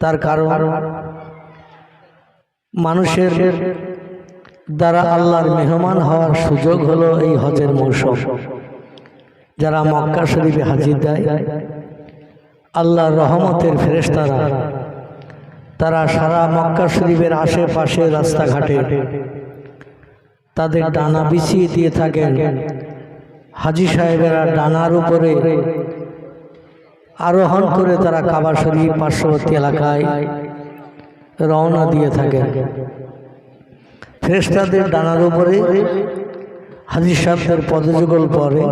তার কারণ মানুষের দ্বারা আল্লাহর মেহমান হওয়ার সুযোগ হলো এই হজের মৌসুম। যারা মক্কা শরীফে হাজির দেয়, আল্লাহর রহমতের ফেরেশতারা, তারা সারা মক্কা শরীফের আশেপাশে রাস্তাঘাটে তাদের ডানা বিছিয়ে দিয়ে থাকেন। হাজি সাহেবেরা ডানার উপরে আরোহণ করে তারা কাবা শরীফ পার্শ্ববর্তী এলাকায় রওনা দিয়ে থাকেন। ফেরেশতাদের ডানার উপরে হাজির সাহেবদের পদযুগল পরে,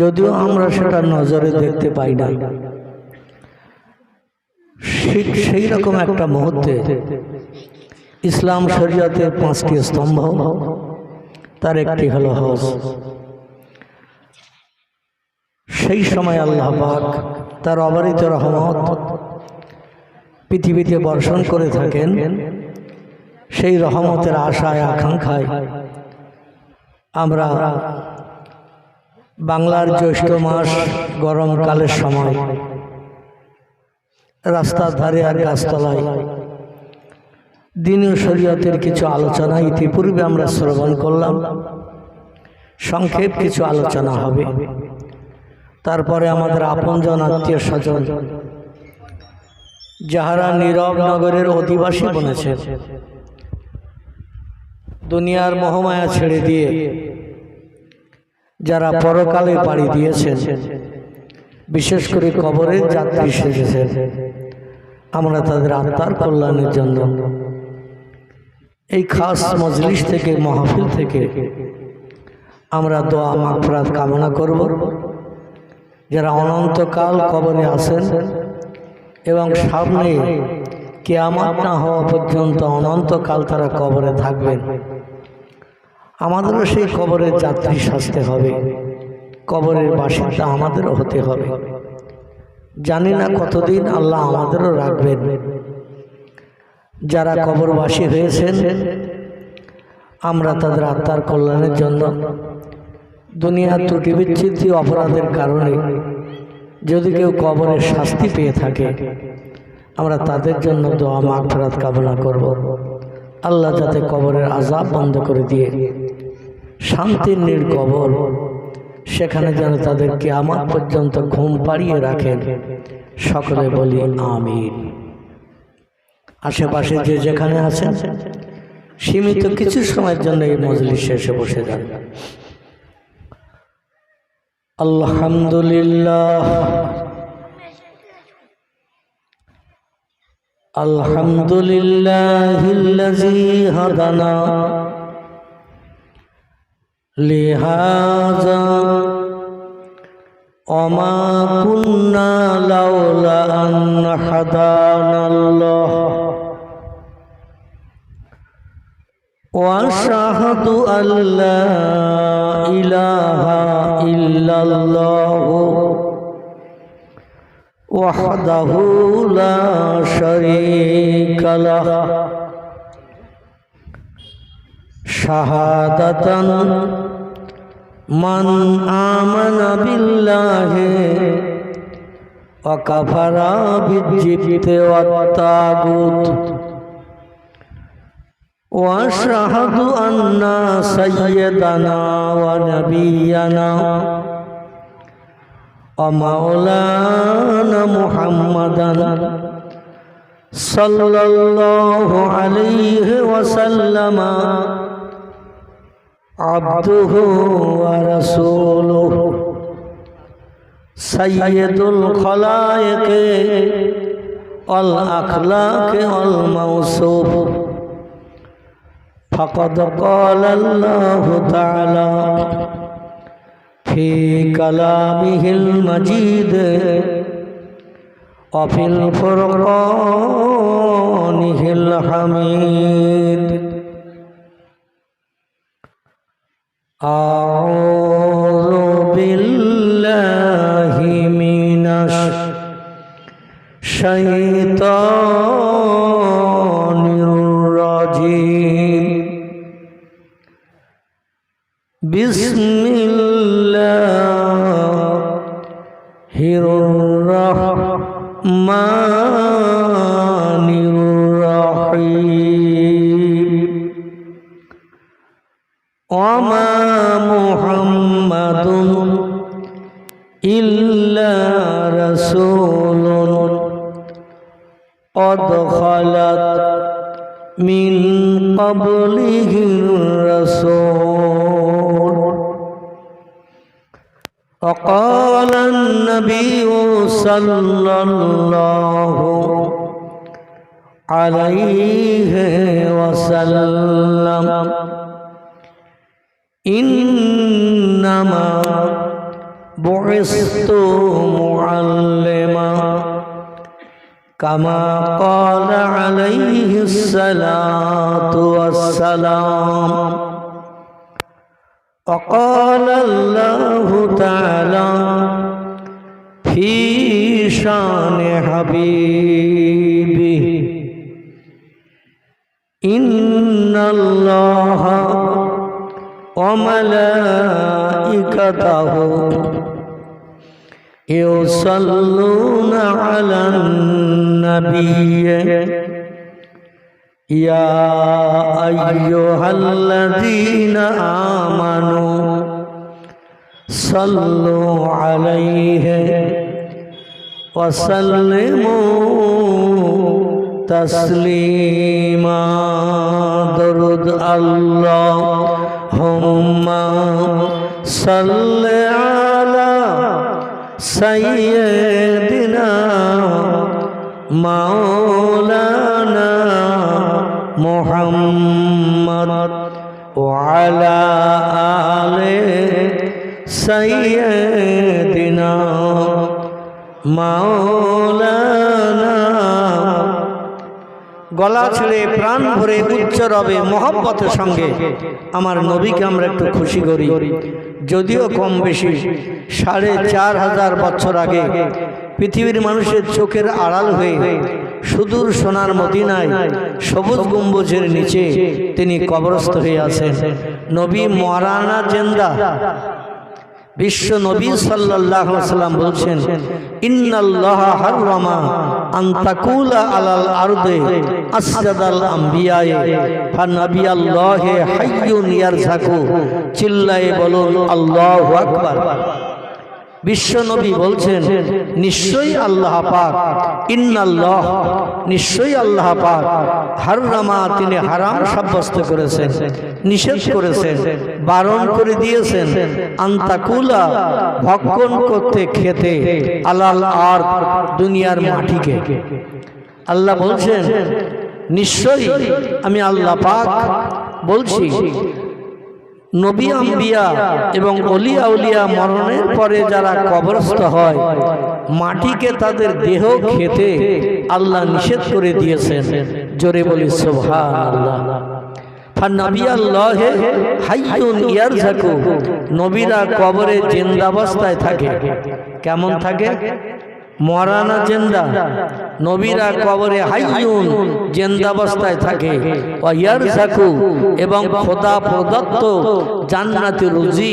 যদিও আমরা সেটা নজরে দেখতে পাই না। সেই রকম একটা মুহূর্তে ইসলাম শরীয়তের পাঁচটি স্তম্ভ, তার একটি হলো হজ সেই সময় আল্লাহ তার অবারিত রহমত পৃথিবীতে বর্ষণ করে থাকেন, সেই রহমতের আশায়, আকাঙ্ক্ষায় আমরা বাংলার জ্যৈষ্ঠ মাস গরমকালের সময় রাস্তার ধারে আর গাছতলায় দিনীয় শরীয়তের কিছু আলোচনা ইতিপূর্বে আমরা শ্রবণ করলাম। সংক্ষেপ কিছু আলোচনা হবে। তারপরে আমাদের আপনজন আত্মীয় স্বজন, যাহারা নীরব নগরের অধিবাসী বনেছেন দুনিয়ার মহামায়া ছেড়ে দিয়ে যারা পরকালে পাড়ি দিয়েছেন, বিশেষ করে কবরের যাত্রী সেজেছেন, আমরা তাদের আত্মার কল্যাণের জন্য এই খাস মজলিস থেকে, মহাফিল থেকে আমরা দোয়া মাফরাত কামনা করব। যারা অনন্তকাল কবরে আছেন এবং সামনে কেয়ামত না হওয়া পর্যন্ত অনন্তকাল তারা কবরে থাকবেন। আমাদেরও সেই কবরের যাত্রী সাজতে হবে। কবরের বাসিন্দা আমাদেরও হতে হবে। জানি না কতদিন আল্লাহ আমাদেরও রাখবেন। যারা কবরবাসী হয়েছেন, আমরা তাদের আত্মার কল্যাণের জন্য দুনিয়ার ত্রুটি বিচ্ছিন্ন অপরাধের কারণে যদি কেউ কবরের শাস্তি পেয়ে থাকে, আমরা তাদের জন্য দোয়া, মাগফরাত কামনা করব। আল্লাহ যাতে কবরের আজাব বন্ধ করে দিয়ে শান্তির নীল কবর সেখানে যেন তাদেরকে আমার পর্যন্ত ঘুম পাড়িয়ে রাখেন। সকলে বলি আমিন। আশেপাশে যে যেখানে আছেন, সীমিত কিছু সময়ের জন্য এই মজলিস শেষে বসে যান। الحمد لله الحمد لله الذي هدنا لهذا وما كنا لولا أن هدانا الله واشهد ان لا اله الا الله وحده لا شريك له شهاده من امن بالله وكفر بالجبت والطاغوت واشهد ان سيدنا ونبينا ومولانا محمدا صلى الله عليه وسلم عبده ورسوله سيد الخلائق والأخلاق والموصوف فقد قال الله تعالى في كلامه المجيد وفي الفرقانه الحميد أعوذ بالله من الشيطان بسم الله الرحمن الرحيم. وما محمد إلا رسول قد خلت من قبله وقال النبي صلى الله عليه وسلم إنما بعثت معلما كما قال عليه الصلاة والسلام وقال الله تعالى في شان حبيبه إن الله وملائكته يصلون على النبي يا أيها الذين آمنوا صلوا عليه وسلموا تسليما درد اللهم صل على سيدنا مولانا محمد وعلى آل سيدنا مولانا গলা ছেড়ে প্রাণ ভরে উচ্চ রবে মহব্বতের সঙ্গে আমার নবীকে আমরা একটু খুশি করি। যদিও কম বেশি, সাড়ে চার হাজার বছর আগে পৃথিবীর মানুষের চোখের আড়াল হয়ে সুদূর সোনার মদিনায় সবুজ গম্বুজের নিচে তিনি কবরস্থ হয়ে আছেন। নবী মহারানা জেন্দা বিশ্ব নবী সাল্লাল্লাহু সাল্লাম বলছেন, ইন্নাল্লাহ হাররামা আন তাকুলা আলাল আরদে আসজাদাল আমবিয়ায়ে ফানাবিয়াল্লাহি হাইয়ুন ইয়ারজাকু চিল্লায়ে বলুন, আল্লাহু বিশ্ব নবী বলছেন, নিশ্চয়ই আল্লাহ পাক, ইন্নাল্লাহ, নিশ্চয়ই আল্লাহ পাক, হাররামা তিনি হারাম সাব্যস্ত করেছেন, নিষেধ করেছেন, বারণ করে দিয়েছেন, আন্তাকুলা, ভক্ষণ করতে খেতে, আলাল আর দুনিয়ার মাটিকে। আল্লাহ বলছেন, নিশ্চয়ই আমি আল্লাহ পাক বলছি নবী আম্বিয়া এবং অলিয়া উলিয়া মরণের পরে যারা কবরস্থ হয়, মাটিকে তাদের দেহ খেতে আল্লাহ নিষেধ করে দিয়েছেন। জোরে বলি সোভান নবীরা কবরে জেন্দাবস্থায় থাকে। কেমন থাকে? মরানা জেন্দা, নবীরা কবরে হাইয়ুন জেন্দাবস্থায় থাকে। এবং খোদা প্রদত্ত জান্নাতি রুজি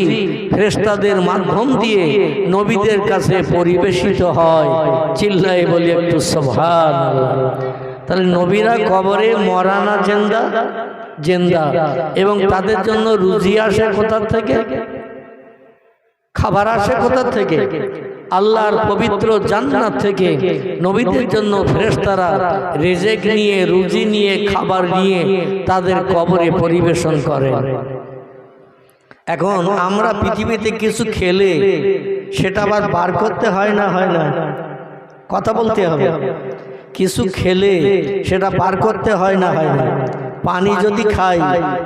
ফেরেশতাদের মাধ্যম দিয়ে নবীদের কাছে পরিবেশিত হয়। চিল্লায় বলি একটু সুবহানাল্লাহ। তাহলে নবীরা কবরে মরানা জেন্দা জেন্দা এবং তাদের জন্য রুজি আসে কোথা থেকে? খাবার আসে কোথার থেকে? আল্লাহর পবিত্র জান্নাত থেকে নবীদের জন্য ফেরেশতারা রেজেক নিয়ে, রুজি নিয়ে, খাবার নিয়ে তাদের কবরে পরিবেশন করে। এখন আমরা পৃথিবীতে কিছু খেলে সেটা আবার বার করতে হয় না? হয় না। কথা বলতে হবে। কিছু খেলে সেটা বার করতে হয় না? হয় না। পানি যদি খাই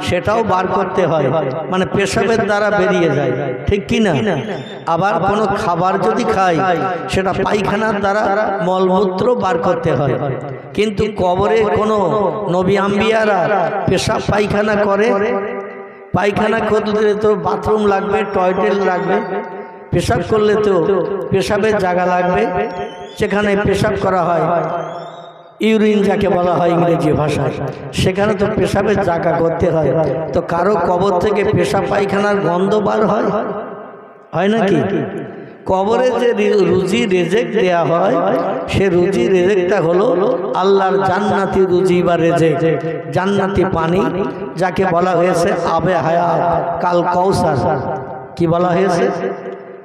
সেটাও বার করতে হয়। মানে পেশাবের দ্বারা বেরিয়ে যায়। ঠিক কি না? আবার কোনো খাবার যদি খাই সেটা পায়খানার দ্বারা মলমূত্র বার করতে হয়। কিন্তু কবরে কোনো নবী আম্বিয়ারা পেশাব পায়খানা করে। পায়খানা করলে তো বাথরুম লাগবে টয়লেট লাগবে। পেশাব করলে তো পেশাবের জায়গা লাগবে। সেখানে পেশাব করা হয়। ইউরিন যাকে বলা হয় ইংরেজি ভাষায় সেখানে তো পেশাবের জায়গা করতে হয়। তো কারও কবর থেকে পেশাব পায়খানার গন্ধ বার হয়? হয় নাকি? কবরে যে রুজি রেজেক দেয়া হয় সে রুজি রেজেকটা হলো আল্লাহর জান্নাতি রুজি বা রেজেক জান্নাতি পানি যাকে বলা হয়েছে আবে হায়াত কাল কৌসার কি বলা হয়েছে?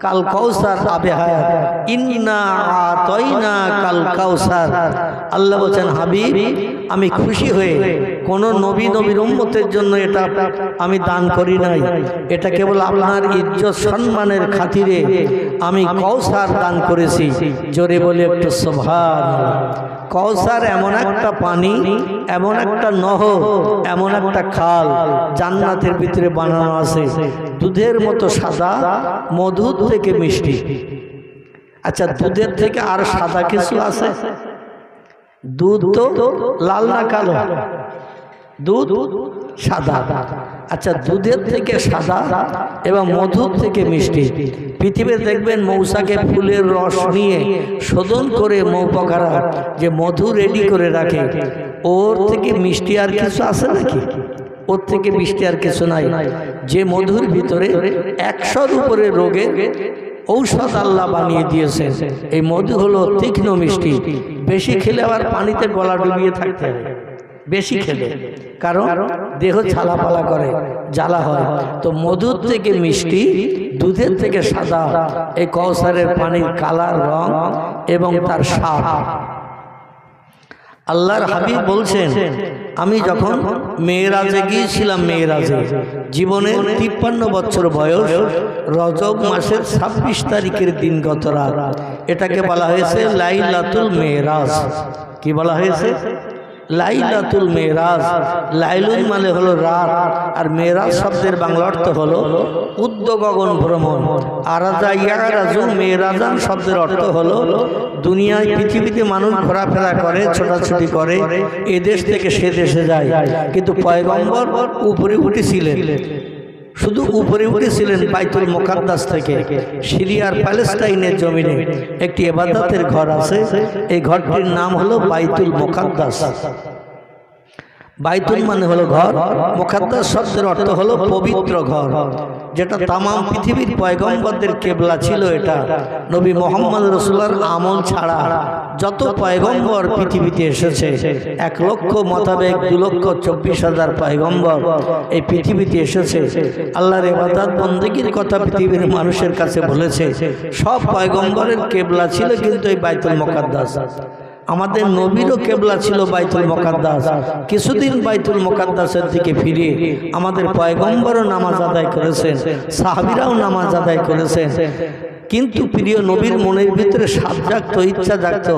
কাল কৌসার আবে হায়াত। ইন্না আতয়না কাল কাউসার আল্লাহ বলছেন, হাবিব, আমি খুশি হয়ে কোন নবী নবীর উম্মতের জন্য এটা আমি দান করি নাই। এটা কেবল আপনার ইজ্জত সম্মানের খাতিরে আমি কৌসার দান করেছি। জোরে বলে একটু সোভান কৌসার এমন একটা পানি, এমন একটা নহ, এমন একটা খাল জান্নাতের ভিতরে বানানো আছে। দুধের মতো সাদা, মধুর থেকে মিষ্টি। আচ্ছা দুধের থেকে আর সাদা কিছু আছে? দুধ তো লাল না কালো? দুধ সাদা। আচ্ছা দুধের থেকে সাদা এবং মধুর থেকে মিষ্টি। পৃথিবীতে দেখবেন মৌসাকে ফুলের রস নিয়ে শোধন করে মৌ মৌপকারা যে মধু রেডি করে রাখে। ওর থেকে মিষ্টি আর কিছু আছে নাকি? ওর থেকে মিষ্টি আর কিছু নাই। যে মধুর ভিতরে একশোর উপরে রোগের ঔষধ আল্লাহ বানিয়ে দিয়েছেন। এই মধু হলো তীক্ষ্ণ মিষ্টি। বেশি খেলে আবার পানিতে গলা ডুবিয়ে থাকতে হবে। বেশি খেলে। কারণ দেহ ছালাপালা করে, জ্বালা হয়। তো মধুর থেকে মিষ্টি, দুধের থেকে সাদা। এই কৌসারের পানির কালার, রং এবং তার স্বাদ। আল্লাহর হাবিব বলছেন আমি যখন মেয়েরাজে গিয়েছিলাম মেয়েরাজে জীবনে তিপ্পান্ন বছর বয়স রজব মাসের ছাব্বিশ তারিখের দিন গত রাত। এটাকে বলা হয়েছে লাইলাতুল মেয়েরাজ। কি বলা হয়েছে? লাইলাতুল মেরাজ। লাইলুন মানে হলো রাত। আর মেরাজ শব্দের বাংলা অর্থ হলো উদ্যগগন ভ্রমণ। আরাজা ইয়ারাজু মেরাজান শব্দের অর্থ হলো দুনিয়ায় পৃথিবীতে মানুষ ঘোরাফেরা করে, ছোটাছুটি করে এদেশ দেশ থেকে সে দেশে যায়। কিন্তু পয়গম্বর উপরে উঠেছিলেন। শুধু উপরে উপরে ছিলেন বাইতুল মোকাদ্দাস থেকে। সিরিয়ার প্যালেস্টাইনের জমিনে একটি এবাদতের ঘর আছে। এই ঘরটির নাম হলো বাইতুল মোকাদ্দাস। বাইতুল মানে হলো ঘর মোকাদ্দাস শব্দের অর্থ হলো পবিত্র ঘর যেটা তামাম পৃথিবীর পয়গম্বরদের কেবলা ছিল এটা। নবী মোহাম্মদ রসুল্লার আমল ছাড়া যত পয়গম্বর পৃথিবীতে এসেছে এক লক্ষ মোতাবেক দু লক্ষ চব্বিশ হাজার পয়গম্বর এই পৃথিবীতে এসেছে। আল্লাহর এবাদাত বন্দগীর কথা পৃথিবীর মানুষের কাছে বলেছে। সব পয়গম্বরের কেবলা ছিল কিন্তু এই বাইতুল মোকাদ্দাস। আমাদের নবীরও কেবলা ছিল বাইতুল মোকাদ্দাস। কিছুদিন বাইতুল মোকাদ্দাসের দিকে ফিরে আমাদের পয়গম্বরও নামাজ আদায় করেছেন সাহাবিরাও নামাজ আদায় করেছেন। কিন্তু প্রিয় নবীর মনের ভিতরে সাত জাগত ইচ্ছা জাগত।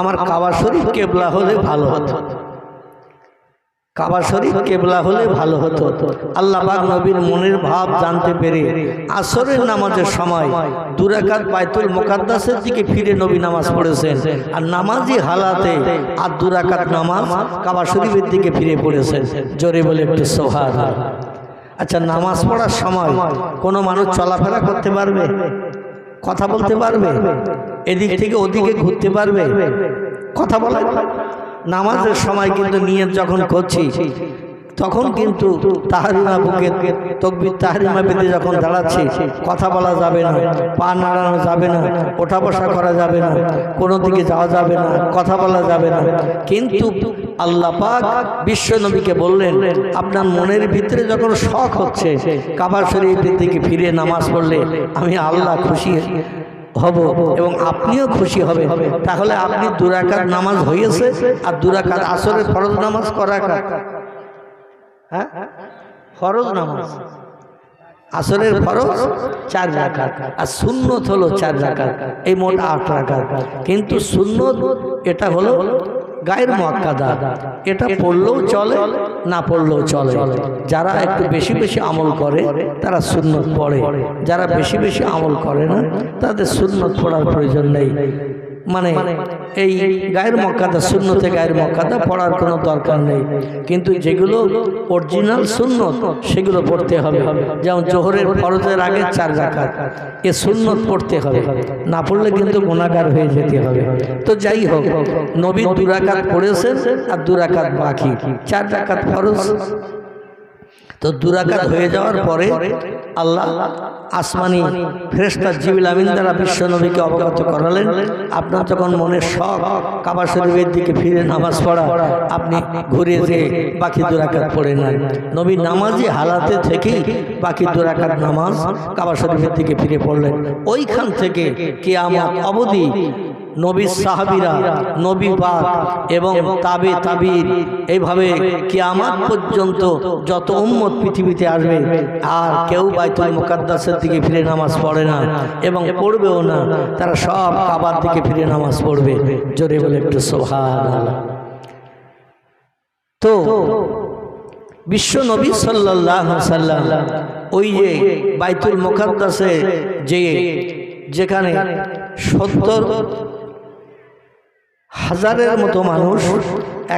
আমার কাবা শরীফ কেবলা হলে ভালো হতো। কাবা শরীফ কেবলা হলে ভালো হতো। আল্লাহ পাক নবীর মনের ভাব জানতে পেরে আসরের নামাজের সময় দুরাকাত বাইতুল মোকাদ্দাসের দিকে ফিরে নবী নামাজ পড়েছেন। আর নামাজি হালাতে আর দুরাকাত নামাজ কাবা শরীফের দিকে ফিরে পড়েছেন। জোরে বলে একটু সোহার আচ্ছা নামাজ পড়ার সময় কোনো মানুষ চলাফেরা করতে পারবে? কথা বলতে পারবে? এদিক থেকে ওদিকে ঘুরতে পারবে। কথা বলা নামাজের সময় কিন্তু নিয়ত যখন করছি তখন কিন্তু তাহারিমা বুকে তকবির তাহারিমা বেঁধে যখন দাঁড়াচ্ছি কথা বলা যাবে না পা নাড়ানো যাবে না ওঠা বসা করা যাবে না কোনো দিকে যাওয়া যাবে না কথা বলা যাবে না। কিন্তু আল্লাহ পাক বিশ্ব নবীকে বললেন আপনার মনের ভিতরে যখন শখ হচ্ছে কাবার শরীফের দিকে ফিরে নামাজ পড়লে আমি আল্লাহ খুশি হব এবং আপনিও খুশি হবে। তাহলে আপনি দুরাকার নামাজ হয়েছে আর দুরাকার আসরের ফরজ নামাজ করা হ্যাঁ? ফরজ নামাজ। আসরের ফরজ চার রাখার আর সুন্নত হলো চার রাখার এই মোট আট রাখার কিন্তু সুন্নত এটা হলো গায়ের মহাকাদা এটা পড়লেও চলে, না পড়লেও চলে। যারা একটু বেশি বেশি আমল করে, তারা সুন্নত পড়ে। যারা বেশি বেশি আমল করে না, তাদের সুন্নত পড়ার প্রয়োজন নেই। মানে এই গায়ের মক্কাদা শূন্যতে গায়ের মক্কাদা পড়ার কোনো দরকার নেই। কিন্তু যেগুলো অরিজিনাল সুন্নত সেগুলো পড়তে হবে। যেমন জোহরের ফরজের আগে চার রাখাত এ সুন্নত পড়তে হবে। না পড়লে কিন্তু গুণাগার হয়ে যেতে হবে। তো যাই হোক নবী দুরাকাত পড়েছেন আর দুরাকাত বাকি। চার রাকাত ফরজ তো দুরাকাত হয়ে যাওয়ার পরে আল্লাহ আসমানি ফেরেস্তা জিবিল আমিন দ্বারা বিশ্ব নবীকে অবগত করালেন। আপনার যখন মনের শখ কাবা শরীফের দিকে ফিরে নামাজ পড়া আপনি ঘুরে যে বাকি দুরাকাত পড়ে নেন। নবী নামাজি হালাতে থেকেই বাকি দুরাকাত নামাজ কাবা শরীফের দিকে ফিরে পড়লেন। ওইখান থেকে কে আমার অবধি নবী সাহাবিরা নবী পাক এবং তাবে তাবির। এইভাবে কিয়ামাত পর্যন্ত যত উম্মত পৃথিবীতে আসবে আর কেউ বাইতুল মুকাদ্দাসের দিকে ফিরে নামাজ পড়ে না এবং পড়বেও না। তারা সব কাবার দিকে ফিরে নামাজ পড়বে। জোরে বলে একটু সোহান তো বিশ্ব নবী সাল্লাহ সাল্লাম ওই যে বাইতুল মুকাদ্দাসে যে যেখানে সত্তর হাজারের মতো মানুষ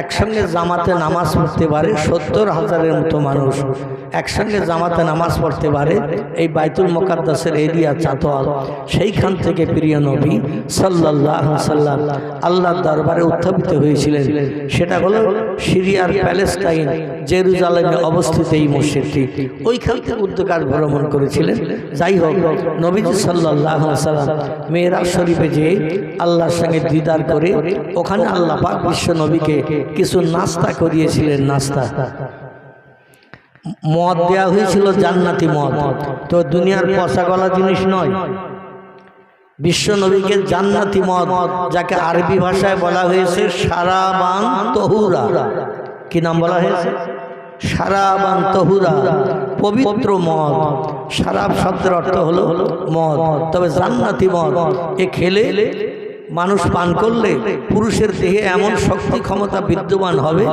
একসঙ্গে জামাতে নামাজ পড়তে পারে, সত্তর হাজারের মতো মানুষ একসঙ্গে জামাতে নামাজ পড়তে পারে। এই বাইতুল মোকাদ্দাসের এরিয়া চাতোয়াল সেইখান থেকে প্রিয় নবী সাল্লাহ সাল্লাম আল্লাহর দরবারে উত্থাপিত হয়েছিলেন। সেটা হলো সিরিয়ার প্যালেস্টাইন জেরুজালেমে অবস্থিত এই মসজিদটি। ওইখান থেকে উদ্যোগার ভ্রমণ করেছিলেন। যাই হোক, নবীজি সাল্লাহ সাল্লাম মেয়েরা শরীফে যেয়ে আল্লাহর সঙ্গে দিদার করে ওখানে আল্লাহ পাক বিশ্ব নবীকে কিছু নাস্তা করিয়েছিলেন নাস্তা। মদ দেওয়া হয়েছিল জান্নাতি মদ। তো দুনিয়ার পচা গলা জিনিস নয়। বিশ্ব নবীকে জান্নাতি মদ, যাকে আরবি ভাষায় বলা হয়েছে সারাবান তহুরা। কি নাম বলা হয়েছে? সারাবান তহুরা, পবিত্র মদ। সারাব শব্দের অর্থ হলো মদ। তবে জান্নাতি মদ, এ খেলে মানুষ পান করলে পুরুষের দেহে এমন শক্তি ক্ষমতা বিদ্যমান হবে,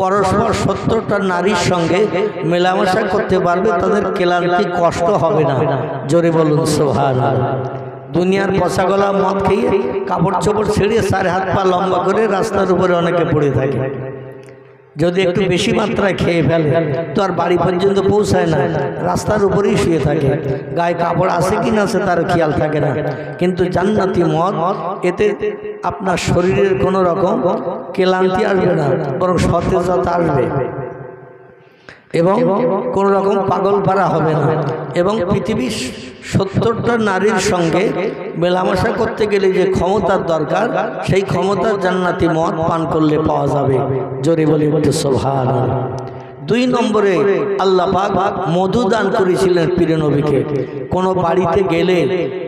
পরস্পর সত্তরটা নারীর সঙ্গে মেলামেশা করতে পারবে, তাদের ক্লান্তি কষ্ট হবে না। জোরে বলুন সোহান দুনিয়ার পচাগলা মদ খেয়ে কাপড় চোপড় ছেড়ে সাড়ে হাত পা লম্বা করে রাস্তার উপরে অনেকে পড়ে থাকে। যদি একটু বেশি মাত্রায় খেয়ে ফেলে তো আর বাড়ি পর্যন্ত পৌঁছায় না। রাস্তার উপরেই শুয়ে থাকে। গায়ে কাপড় আছে কি না আছে তার খেয়াল থাকে না। কিন্তু জান্নাতি মদ এতে আপনার শরীরের কোনো রকম ক্লান্তি আসবে না বরং সতেজতা আসবে। এবং কোনো রকম পাগল পারা হবে না। এবং পৃথিবীর সত্তরটা নারীর সঙ্গে মেলামেশা করতে গেলে যে ক্ষমতার দরকার সেই ক্ষমতার জান্নাতি মদ পান করলে পাওয়া যাবে। জোরে বলে সোভান দুই নম্বরে আল্লাহ পাক মধু দান করেছিলেন পীর নবীকে। কোনো বাড়িতে গেলে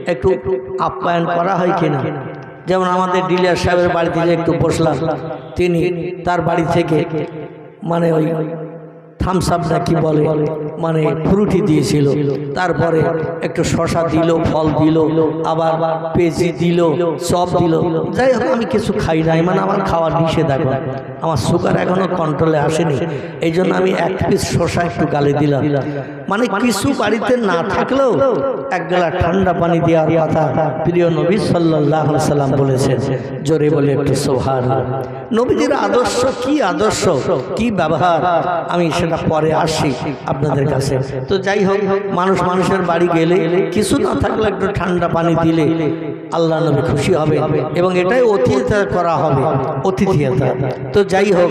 একটু আপ্যায়ন করা হয় কিনা? যেমন আমাদের ডিলিয়ার সাহেবের বাড়িতে যে একটু বসলাম তিনি তার বাড়ি থেকে মানে ওই থামস আপ না কি বলে? মানে ফ্রুটি দিয়েছিল। তারপরে একটু শশা দিল, ফল দিল, আবার পেজি দিল, সব দিল। যাই হোক, আমি কিছু খাই নাই। মানে আমার খাওয়ার নিষেধাজ্ঞা। আমার সুগার এখনও কন্ট্রোলে আসেনি। এই জন্য আমি এক পিস শশা একটু গালে দিলাম। মানে কিছু বাড়িতে না থাকলেও এক গেলা ঠান্ডা পানি দেওয়ার কথা প্রিয় নবী সাল্লাহ সাল্লাম বলেছেন জোরে বলে একটু সোহার নবীজির আদর্শ কি আদর্শ? কি ব্যবহার? আমি সেটা পরে আসি আপনাদের কাছে। তো যাই হোক মানুষ মানুষের বাড়ি গেলে কিছু না থাকলে একটু ঠান্ডা পানি দিলে আল্লাহ নবী খুশি হবে এবং এটাই অতিথিতা করা হবে অতিথিয়তা তো যাই হোক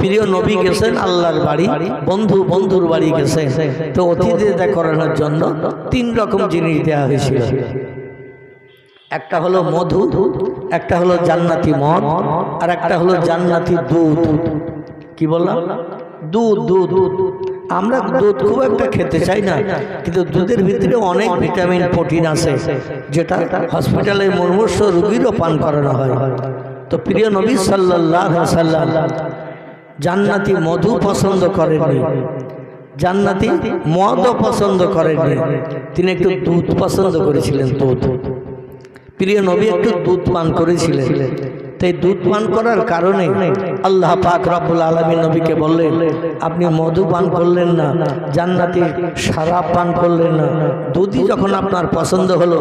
প্রিয় নবী গেছেন আল্লাহর বাড়ি বন্ধু বন্ধুর বাড়ি গেছেন। তো অতিথিতা করানোর জন্য তিন রকম জিনিস দেওয়া হয়েছিল। একটা হলো মধু, একটা হলো জান্নাতি মদ, আর একটা হলো জান্নাতি দুধ। কি বললাম? দুধ দুধ আমরা দুধ খুব একটা খেতে চাই না, কিন্তু দুধের ভিতরে অনেক ভিটামিন, প্রোটিন আছে, যেটা হসপিটালে মুমূর্ষ রুগীরও পান করানো হয়। তো প্রিয় নবী সাল্লাহ সাল্লাম জান্নাতি মধু পছন্দ করেননি। জান্নাতি মদও পছন্দ করেননি তিনি একটু দুধ পছন্দ করেছিলেন, দুধ। প্রিয় নবী একটু দুধ পান করেছিলেন। তাই দুধ পান করার কারণে আল্লাহ পাক রব্বুল আলমী নবীকে বললেন, আপনি মধু পান করলেন না, জান্নাতি সারাপ পান করলেন না। দুধই যখন আপনার পছন্দ হলো,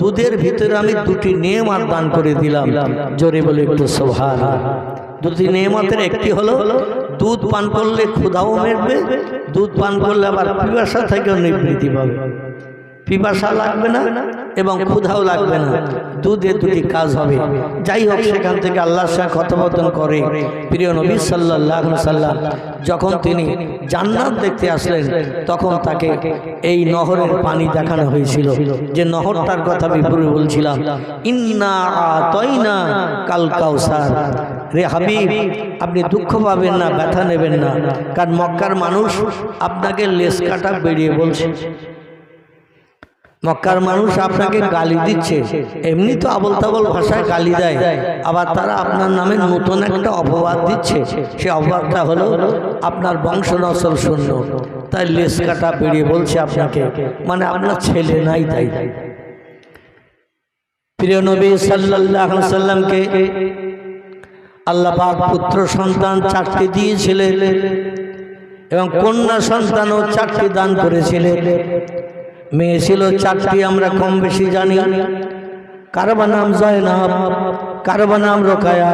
দুধের ভিতরে আমি দুটি নিয়ম আর দান করে দিলাম। জোরে বলে একটু সোভার দুটি নিয়মতের একটি হলো দুধ পান করলে ক্ষুধাও মেটবে, দুধ পান করলে আবার পিপাসা থেকেও নিবৃত্তি পাবে। পিপাসা লাগবে না এবং ক্ষুধাও লাগবে না। দুধে দুটি কাজ হবে। যাই হোক, সেখান থেকে আল্লাহর সাথে কথোপকথন করে প্রিয় নবী সাল্লাহ সাল্লাম যখন তিনি জান্নাত দেখতে আসলেন, তখন তাকে এই নহরের পানি দেখানো হয়েছিল। যে নহরটার কথা আমি বলছিলাম। ইন্না তৈনা কাল কাউসার। রে হাবিব, আপনি দুঃখ পাবেন না, ব্যথা নেবেন না। কারণ মক্কার মানুষ আপনাকে লেস কাটা বেরিয়ে বলছে। মক্কার মানুষ আপনাকে গালি দিচ্ছে। এমনি তো আবল তাবল ভাষায় গালি দেয়। আবার তারা আপনার নামে নতুন একটা অপবাদ দিচ্ছে। সে অপবাদটা হলো, আপনার বংশ নসল শূন্য। তাই লেস কাটা বেরিয়ে বলছে আপনাকে। মানে আপনার ছেলে নাই তাই। প্রিয় নবী সাল্লাহ সাল্লামকে আল্লাহ পাক পুত্র সন্তান চারটি দিয়েছিলেন এবং কন্যা সন্তানও চারটি দান করেছিলেন। মেয়ে ছিল চারটি, আমরা কম বেশি জানি। কারবা নাম জয়নাব, কারবা নাম রোকায়া,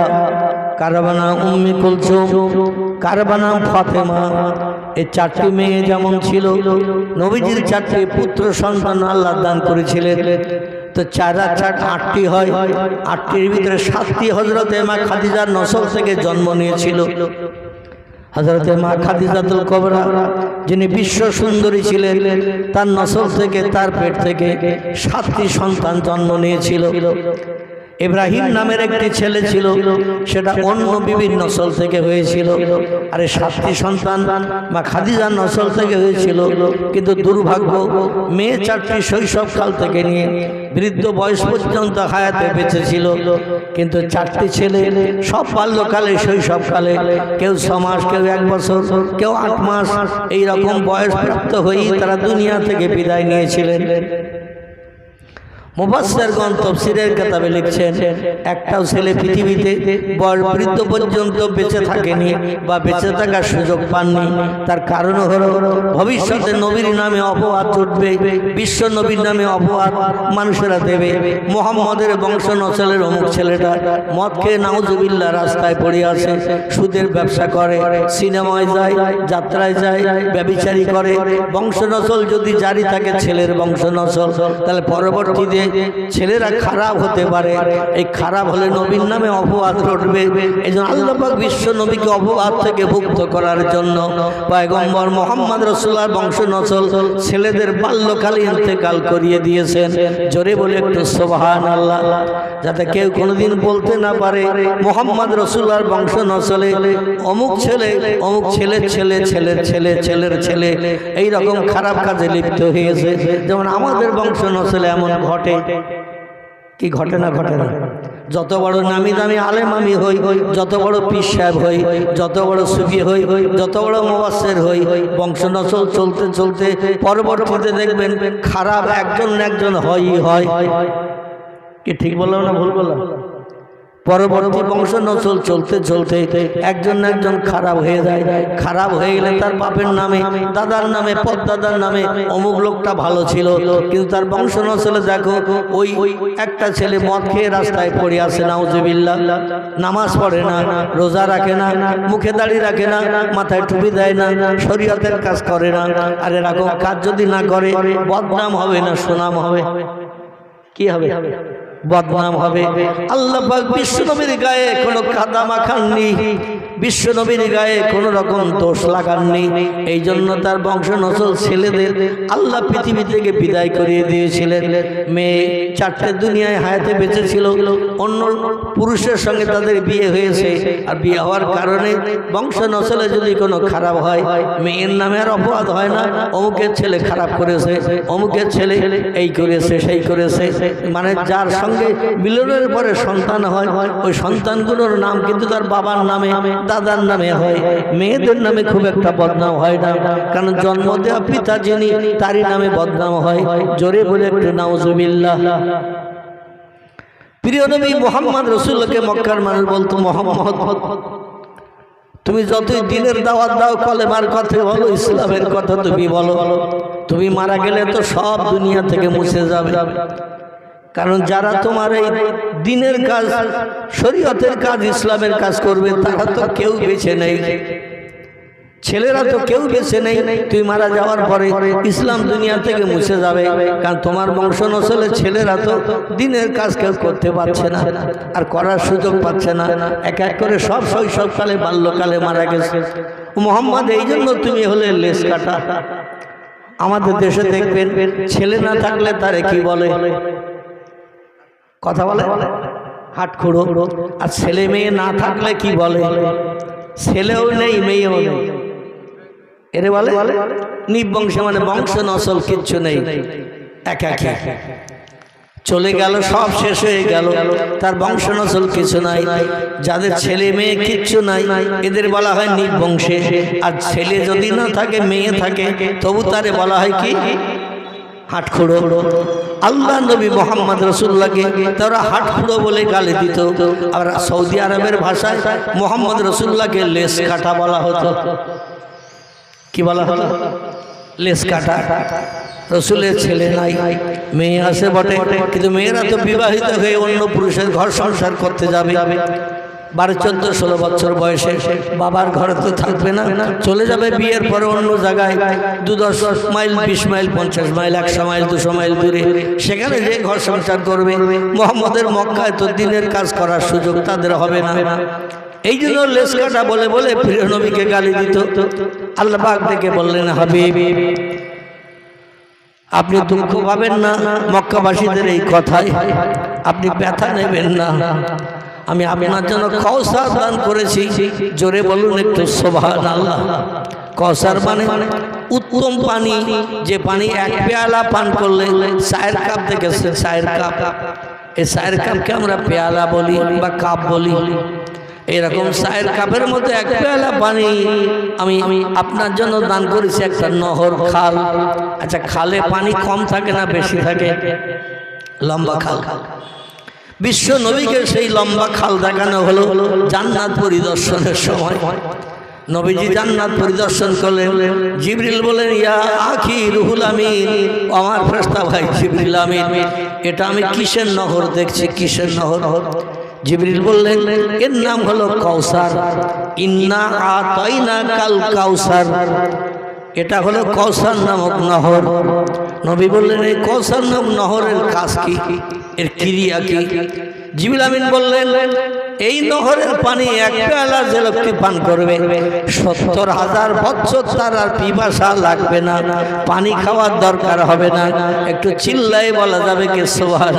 কারবা নাম উম্মি কুলসুম, কারবা নাম ফাতেমা। এই চারটি মেয়ে যেমন ছিল, নবীজির চারটি পুত্র সন্তান আল্লাহ দান করেছিলেন। তো চার চার আটটি হয়। আটটির ভিতরে সাতটি হজরত এমা খাদিজার নসল থেকে জন্ম নিয়েছিল। হজরতে মা খাদিজাতুল কবরা, যিনি বিশ্ব সুন্দরী ছিলেন, তার নসল থেকে তার পেট থেকে সাতটি সন্তান জন্ম নিয়েছিল। ইব্রাহিম নামের একটি ছেলে ছিল সেটা অন্য বিভিন্ন নসল থেকে হয়েছিল। আরে সাতটি সন্তান বা খাদিজার নসল থেকে হয়েছিল। কিন্তু দুর্ভাগ্য মেয়ে চারটি শৈশবকাল থেকে নিয়ে বৃদ্ধ বয়স পর্যন্ত হায়াতে বেঁচে ছিল। কিন্তু চারটি ছেলে সব বাল্যকালে শৈশবকালে কেউ ছ মাস কেউ এক বছর কেউ আট মাস এই রকম বয়স প্রাপ্ত হয়েই তারা দুনিয়া থেকে বিদায় নিয়েছিলেন। মুফাসসিরগণ তফসিরের কিতাবে লিখছেন, একটাও ছেলে পৃথিবীতে বৃদ্ধ পর্যন্ত বেঁচে থাকেনি বা বেঁচে থাকার সুযোগ পাননি। তার কারণ হলো, ভবিষ্যতে নবীর নামে অপবাদ উঠবে বিশ্ব নবীর নামে অপবাদ মানুষেরা দেবে। মোহাম্মদের বংশ নচলের অমুক ছেলেটা মদ খেয়ে নাউজুবিল্লা রাস্তায় পড়ে আছে, সুদের ব্যবসা করে, সিনেমায় যায়, যাত্রায় যায়, ব্যবিচারী করে। বংশ নচল যদি জারি থাকে ছেলের বংশ নচল তাহলে পরবর্তীতে ছেলেরা খারাপ হতে পারে। এই খারাপ হলে নবীর নামে অপবাদ ঘটবে এই জন্য আল্লাপাক বিশ্ব নবীকে অপবাদ থেকে ভুক্ত করার জন্য পয়গম্বর মোহাম্মদ রসুল্লার বংশ নসল ছেলেদের বাল্যকালে ইন্তেকাল করিয়ে দিয়েছেন। জোরে বলে একটু সোবাহান আল্লাহ যাতে কেউ কোনোদিন বলতে না পারে, মোহাম্মদ রসুল্লার বংশ নসলে অমুক ছেলে, অমুক ছেলের ছেলে ছেলের ছেলে ছেলের ছেলে এই রকম খারাপ কাজে লিপ্ত হয়েছে। যেমন আমাদের বংশ নসলে এমন ঘটে। কি ঘটে না ঘটে না? যত বড় নামি দামি আলেম আমি হই হই যত বড় পীর সাহেব হই, যত বড় সুফি হই হই যত বড় মোবাসের হই হই বংশ নসল চলতে চলতে পরবর্তীতে দেখবেন খারাপ একজন একজন হয়ই হয়। কি ঠিক বললাম না ভুল বললাম? পরবর্তী বংশ নচল চলতে চলতে একজন না একজন খারাপ হয়ে যায়। খারাপ হয়ে গেলে তার বাপের নামে, দাদার নামে, পদ্দাদার নামে অমুক লোকটা ভালো ছিল। কিন্তু তার বংশ নসলে দেখো, ওই ওই একটা ছেলে মদ খেয়ে রাস্তায় পড়ে আসে নাউজুবিল্লাহ। নামাজ পড়ে না, রোজা রাখে না, মুখে দাড়ি রাখে না, মাথায় টুপি দেয় না, শরীয়তের কাজ করে না। আর এরকম কাজ যদি না করে, বদনাম হবে না, সুনাম হবে। কি হবে? বদনাম হবে। আল্লাহ পাক বিশ্বনবীর গায়ে কোনো কাদা মাখাননি। বিশ্বনবীর গায়ে কোনো রকম দোষ লাগাননি। এই জন্য তার বংশ নসল ছেলেদের আল্লাহ পৃথিবী থেকে বিদায় করিয়ে দিয়েছিলেন। মেয়ে চারটে দুনিয়ায় হায়াতে বেঁচে ছিল অন্য পুরুষের সঙ্গে তাদের বিয়ে হয়েছে। আর বিয়ে হওয়ার কারণে বংশ নসলে যদি কোনো খারাপ হয়, মেয়ের নামে আর অপরাধ হয় না। অমুকের ছেলে খারাপ করেছে, অমুকের ছেলে এই করেছে, সেই করেছে। মানে যার সঙ্গে মিলনের পরে সন্তান হয়। ওই সন্তানগুলোর নাম কিন্তু তার বাবার নামে, দাদার নামে হয়। মেয়েদের নামে খুব একটা বদনাম হয় না। কারণ জন্ম দেওয়া পিতা যিনি, তারই নামে বদনাম হয়। জোরে বলে একটু, নাউজুবিল্লাহ। প্রিয় নবী মোহাম্মদ রসুল্লাহকে মক্কার মানুষ বলতো, মোহাম্মদ, তুমি যতই দিনের দাওয়াত দাও, কলেমার কথা বলো, ইসলামের কথা তুমি বলো। তুমি মারা গেলে তো সব দুনিয়া থেকে মুছে যাবে। কারণ যারা তোমার এই দিনের কাজ শরীয়তের কাজ ইসলামের কাজ করবে তারা তো কেউ বেছে নেই। ছেলেরা তো কেউ বেছে নেই। তুই মারা যাওয়ার পরে ইসলাম দুনিয়া থেকে মুছে যাবে। কারণ তোমার বংশ নসলে ছেলেরা তো দিনের কাজ কেউ করতে পারছে না। আর করার সুযোগ পাচ্ছে না। এক এক করে সব শৈশবকালে বাল্যকালে মারা গেছে। মোহাম্মদ এই জন্য তুমি হলে লেস কাটা। আমাদের দেশে দেখবেন ছেলে না থাকলে তারে কি বলে কথা বলে? হাট খুঁড়ো, আর ছেলে মেয়ে না থাকলে কি বলে? ছেলেও নেই, মেয়েও নেই। এরে বলে? নিবংশ মানে বংশ নসল, কিচ্ছু নেই। এক এক চলে গেল, সব শেষ হয়ে গেল। তার বংশ নসল কিছু নাই। যাদের ছেলে মেয়ে কিচ্ছু নাই, এদের বলা হয় নিবংশে। আর ছেলে যদি না থাকে, মেয়ে থাকে, তবু তারে বলা হয় কি? হাট খুঁড়ো। আল্লাহ নবী মোহাম্মদ রসুল্লাহকে তারা হাট খুঁড়ো বলে গালি দিত। আর সৌদি আরবের ভাষায় মোহাম্মদ রসুল্লাহকে লেস কাটা বলা হতো। কি বলা হলো লেস কাটা। রসুলের ছেলে নাই, মেয়ে আছে বটে, কিন্তু মেয়েরা তো বিবাহিত হয়ে অন্য পুরুষের ঘর সংসার করতে যাবে। বারো, চোদ্দ, ষোলো বছর বয়সে বাবার ঘরে তো থাকবে না। চলে যাবে বিয়ের পরে অন্য জায়গায়, দু দশ মাইল, বিশ মাইল, পঞ্চাশ মাইল, একশো মাইল, দুশো মাইল দূরে। সেখানে যে ঘর সংসার করবে, মোহাম্মদের মক্কায় তো দিনের কাজ করার সুযোগ তাদের হবে না। এই জন্য লেস কাটা বলে বলে প্রিয় নবীকে গালি দিত। আল্লাহ পাক থেকে বললেন, হাবিব, আপনি দুঃখ পাবেন না, মক্কাবাসীদের এই কথায় আপনি ব্যথা নেবেন না। আমি আপনার জন্য কৌসার দান করেছি। জোরে বলুন একটু সোভান আল্লাহ কৌসার মানে উত্তম পানি, যে পানি এক পেয়ালা পান করলে চায়ের কাপ দেখেছে চায়ের কাপ? এই চায়ের কাপকে আমরা পেয়ালা বলি বা কাপ বলি। এরকম চায়ের কাপের মধ্যে এক পেয়ালা পানি আমি আমি আপনার জন্য দান করেছি একটা নহর খাল। আচ্ছা খালে পানি কম থাকে না বেশি থাকে? লম্বা খাল খাল। বিশ্ব নবীকে সেই লম্বা খাল দেখানো হলো জান্নাত পরিদর্শনের সময়। নবীজি জান্নাত পরিদর্শন করলেন। জিবরিল বলেন ইয়া আখি রুহুল আমিন আমার ফেরেশতা ভাই জিবরিল আমিন, এটা আমি কিসের নহর দেখছি, কিসের নহর? জিবরিল বললেন, এর নাম হলো কৌসার ইন্না আতাইনা কাল কাউসার। এটা হলো কৌসার নামক নহর। নবী বললেন, এই কৌসার নামক নহরের কাজ কি? এর ক্রিয়া কি? জিবিল আমিন বললেন, এই নহরের পানি এক পেয়ালা যে লোকটি পান করবে, সত্তর হাজার বছর তার আর পিপাসা লাগবে না, পানি খাওয়ার দরকার হবে না। একটু চিল্লাই বলা যাবে কে সোহান